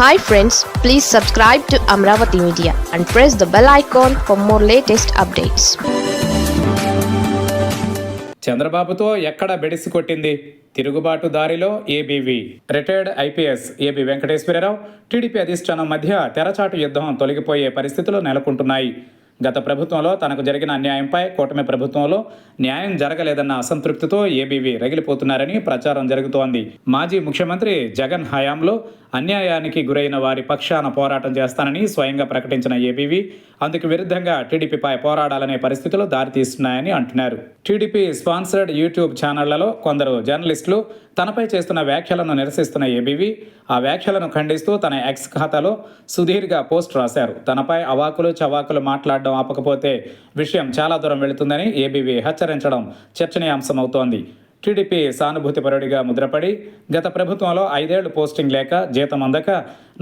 Hi friends please subscribe to Amaravati media and press the bell icon for more latest updates చంద్రబాబుతో ఎక్కడ బెడిసి కొట్టింది? తిరుగుబాటు దారిలో ABV. Retired IPS AB Venkateswara Rao TDP అధిష్టానం మధ్య తెరచాటు యుద్ధం తొలగిపోయే పరిస్థితులు నెలకొంటున్నాయి. గత ప్రభుత్వంలో తనకు జరిగిన అన్యాయంపై కూటమి ప్రభుత్వంలో న్యాయం జరగలేదన్న అసంతృప్తితో ఏబీవీ రగిలిపోతున్నారని ప్రచారం జరుగుతోంది. మాజీ ముఖ్యమంత్రి జగన్ హయాంలో అన్యాయానికి గురైన వారి పక్షాన పోరాటం చేస్తానని స్వయంగా ప్రకటించిన ఏబీవీ అందుకు విరుద్ధంగా టీడీపీపై పోరాడాలనే పరిస్థితులు దారితీస్తున్నాయని అంటున్నారు. టీడీపీ స్పాన్సర్డ్ యూట్యూబ్ ఛానళ్ళలో కొందరు జర్నలిస్టులు తనపై చేస్తున్న వ్యాఖ్యలను నిరసిస్తున్న ఏబీవీ ఆ వ్యాఖ్యలను ఖండిస్తూ తన ఎక్స్ ఖాతాలో సుదీర్ఘ పోస్ట్ రాశారు. తనపై అవాకులు చవాకులు మాట్లాడడం ఆపకపోతే విషయం చాలా దూరం వెళుతుందని ఏబీవీ హెచ్చరించడం చర్చనీయాంశమవుతోంది. టీడీపీ సానుభూతిపరుడిగా ముద్రపడి గత ప్రభుత్వంలో ఐదేళ్ళు పోస్టింగ్ లేక జీతం అందక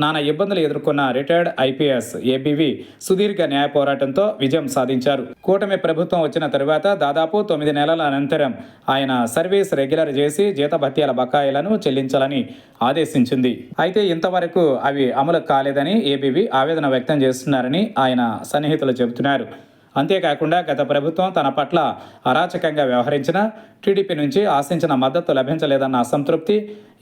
నానా ఇబ్బందులు ఎదుర్కొన్న రిటైర్డ్ ఐపీఎస్ ఏబీవి సుదీర్ఘ న్యాయ పోరాటంతో విజయం సాధించారు. కూటమి ప్రభుత్వం వచ్చిన తరువాత దాదాపు తొమ్మిది నెలల అనంతరం ఆయన సర్వీస్ రెగ్యులర్ చేసి జీతభత్యాల బకాయిలను చెల్లించాలని ఆదేశించింది. అయితే ఇంతవరకు అవి అమలు కాలేదని ఏబీవి ఆవేదన వ్యక్తం చేస్తున్నారని ఆయన సన్నిహితులు చెబుతున్నారు. అంతేకాకుండా గత ప్రభుత్వం తన పట్ల అరాచకంగా వ్యవహరించిన టీడీపీ నుంచి ఆశించిన మద్దతు లభించలేదన్న అసంతృప్తి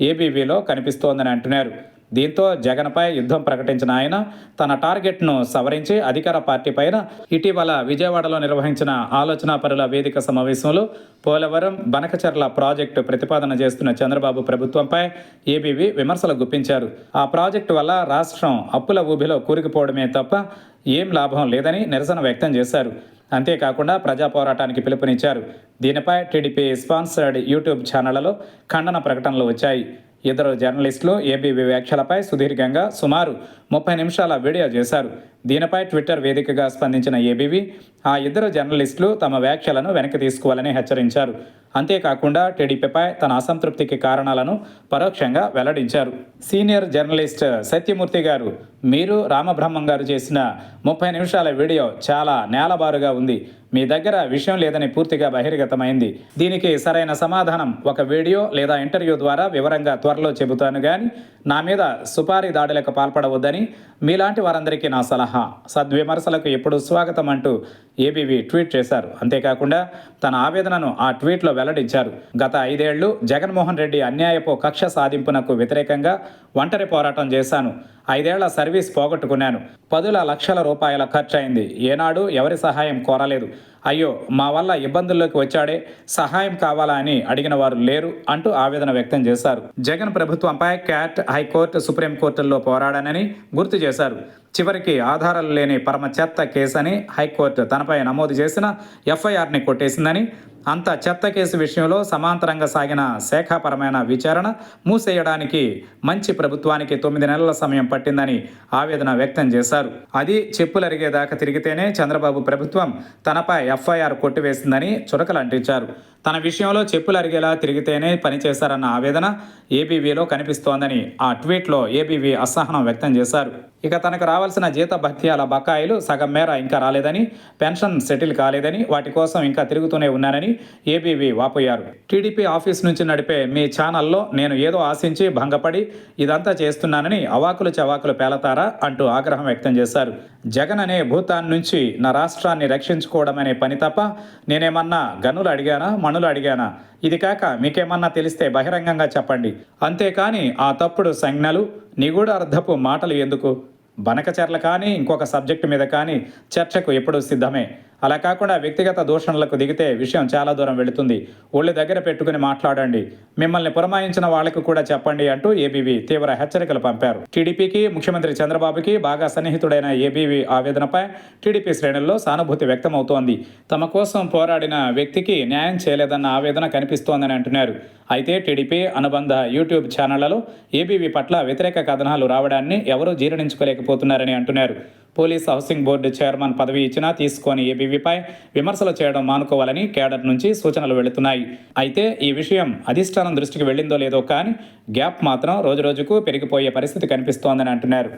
ఏబీవీలో కనిపిస్తోందని అంటున్నారు. దీంతో జగన్పై యుద్ధం ప్రకటించిన ఆయన తన టార్గెట్ను సవరించి అధికార పార్టీ పైన ఇటీవల విజయవాడలో నిర్వహించిన ఆలోచనాపరుల వేదిక సమావేశంలో పోలవరం బనకచర్ల ప్రాజెక్టు ప్రతిపాదన చేస్తున్న చంద్రబాబు ప్రభుత్వంపై ఏబీవీ విమర్శలు గుప్పించారు. ఆ ప్రాజెక్టు వల్ల రాష్ట్రం అప్పుల ఊబిలో కూరుకుపోవడమే తప్ప ఏం లాభం లేదని నిరసన వ్యక్తం చేశారు. అంతేకాకుండా ప్రజా పోరాటానికి పిలుపునిచ్చారు. దీనిపై టీడీపీ స్పాన్సర్డ్ యూట్యూబ్ ఛానళ్ళలో ఖండన ప్రకటనలు వచ్చాయి. ఇద్దరు జర్నలిస్టులు ఏబీవీ వ్యాఖ్యలపై సుదీర్ఘంగా సుమారు ముప్పై నిమిషాల వీడియో చేశారు. దీనిపై ట్విట్టర్ వేదికగా స్పందించిన ఏబీవీ ఆ ఇద్దరు జర్నలిస్టులు తమ వ్యాఖ్యలను వెనక్కి తీసుకోవాలని హెచ్చరించారు. అంతేకాకుండా టీడీపీపై తన అసంతృప్తికి కారణాలను పరోక్షంగా వెల్లడించారు. సీనియర్ జర్నలిస్ట్ సత్యమూర్తి గారు మీరు రామబ్రహ్మం గారు చేసిన ముప్పై నిమిషాల వీడియో చాలా నేలబారుగా ఉంది. మీ దగ్గర విషయం లేదని పూర్తిగా బహిర్గతమైంది. దీనికి సరైన సమాధానం ఒక వీడియో లేదా ఇంటర్వ్యూ ద్వారా వివరంగా త్వరలో చెబుతాను కానీ నా మీద సుపారీ దాడులకు పాల్పడవద్దని మీలాంటి వారందరికీ నా సలహా. సద్విమర్శలకు ఎప్పుడు స్వాగతం అంటూ ఏబీవీ ట్వీట్ చేశారు. అంతేకాకుండా తన ఆవేదనను ఆ ట్వీట్లో వెల్లడించారు. గత ఐదేళ్ళు జగన్మోహన్ రెడ్డి అన్యాయపు కక్ష సాధింపునకు వ్యతిరేకంగా ఒంటరి పోరాటం చేశాను. ఐదేళ్ళ సర్వీస్ పోగొట్టుకున్నాను. పదుల లక్షల రూపాయల ఖర్చయింది. ఏనాడు ఎవరి సహాయం కోరలేదు. అయ్యో మా వల్ల ఇబ్బందుల్లోకి వచ్చాడే? సహాయం కావాలా అని అడిగిన వారు లేరు అంటూ ఆవేదన వ్యక్తం చేశారు. జగన్ ప్రభుత్వంపై క్యాట్ హైకోర్టు సుప్రీంకోర్టుల్లో పోరాడానని గుర్తు చేశారు. చివరికి ఆధారాలు లేని పరమ చెత్త కేసని హైకోర్టు తనపై నమోదు చేసిన ఎఫ్ఐఆర్ని కొట్టేసిందని అంత చెత్త కేసు విషయంలో సమాంతరంగా సాగిన శాఖాపరమైన విచారణ మూసేయడానికి మంచి ప్రభుత్వానికి తొమ్మిది నెలల సమయం పట్టిందని ఆవేదన వ్యక్తం చేశారు. అది చెప్పులరిగేదాకా తిరిగితేనే చంద్రబాబు ప్రభుత్వం తనపై ఎఫ్ఐఆర్ కొట్టివేసిందని చురకలు అంటించారు తన విషయంలో చెప్పులు అరిగేలా తిరిగితేనే పనిచేశారన్న ఆవేదన ఏబీవీలో కనిపిస్తోందని ఆ ట్వీట్లో ఏబీవీ అసహనం వ్యక్తం చేశారు. ఇక తనకు రావాల్సిన జీత భత్యాల బకాయిలు సగం మేర ఇంకా రాలేదని పెన్షన్ సెటిల్ కాలేదని వాటి కోసం ఇంకా తిరుగుతూనే ఉన్నానని ఏబీవీ వాపోయారు. టీడీపీ ఆఫీస్ నుంచి నడిపే మీ ఛానల్లో నేను ఏదో ఆశించి భంగపడి ఇదంతా చేస్తున్నానని అవాకులు చవాకులు పేలతారా అంటూ ఆగ్రహం వ్యక్తం చేశారు. జగన్ అనే భూతాన్ నుంచి నా రాష్ట్రాన్ని రక్షించుకోవడం అనే పని తప్ప నేనేమన్నా గనులు అడిగానా? పనులు అడిగానా? ఇది కాక మీకేమన్నా తెలిస్తే బహిరంగంగా చెప్పండి. అంతేకాని ఆ తప్పుడు సంజ్ఞలు నిగూఢ అర్థపు మాటలు ఎందుకు? బనకచర్ల కానీ ఇంకొక సబ్జెక్టు మీద కానీ చర్చకు ఎప్పుడూ సిద్ధమే. అలా కాకుండా వ్యక్తిగత దూషణలకు దిగితే విషయం చాలా దూరం వెళుతుంది. ఒళ్ళు దగ్గర పెట్టుకుని మాట్లాడండి. మిమ్మల్ని పురమాయించిన వాళ్ళకు కూడా చెప్పండి అంటూ ఏబీవీ తీవ్ర హెచ్చరికలు పంపారు. టీడీపీకి ముఖ్యమంత్రి చంద్రబాబుకి బాగా సన్నిహితుడైన ఏబీవీ ఆవేదనపై టీడీపీ శ్రేణుల్లో సానుభూతి వ్యక్తమవుతోంది. తమ కోసం పోరాడిన వ్యక్తికి న్యాయం చేయలేదన్న ఆవేదన కనిపిస్తోందని అంటున్నారు. అయితే టీడీపీ అనుబంధ యూట్యూబ్ ఛానళ్ళలో ఏబీవీ పట్ల వ్యతిరేక కథనాలు రావడాన్ని ఎవరూ జీర్ణించుకోలేకపోతున్నారని అంటున్నారు. పోలీస్ హౌసింగ్ బోర్డు చైర్మన్ పదవి ఇచ్చినా తీసుకొని ఏబీవీపై విమర్శలు చేయడం మానుకోవాలని కేడర్ నుంచి సూచనలు వెళుతున్నాయి. అయితే ఈ విషయం అధిష్టానం దృష్టికి వెళ్ళిందో లేదో కానీ గ్యాప్ మాత్రం రోజురోజుకు పెరిగిపోయే పరిస్థితి కనిపిస్తోందని అంటున్నారు.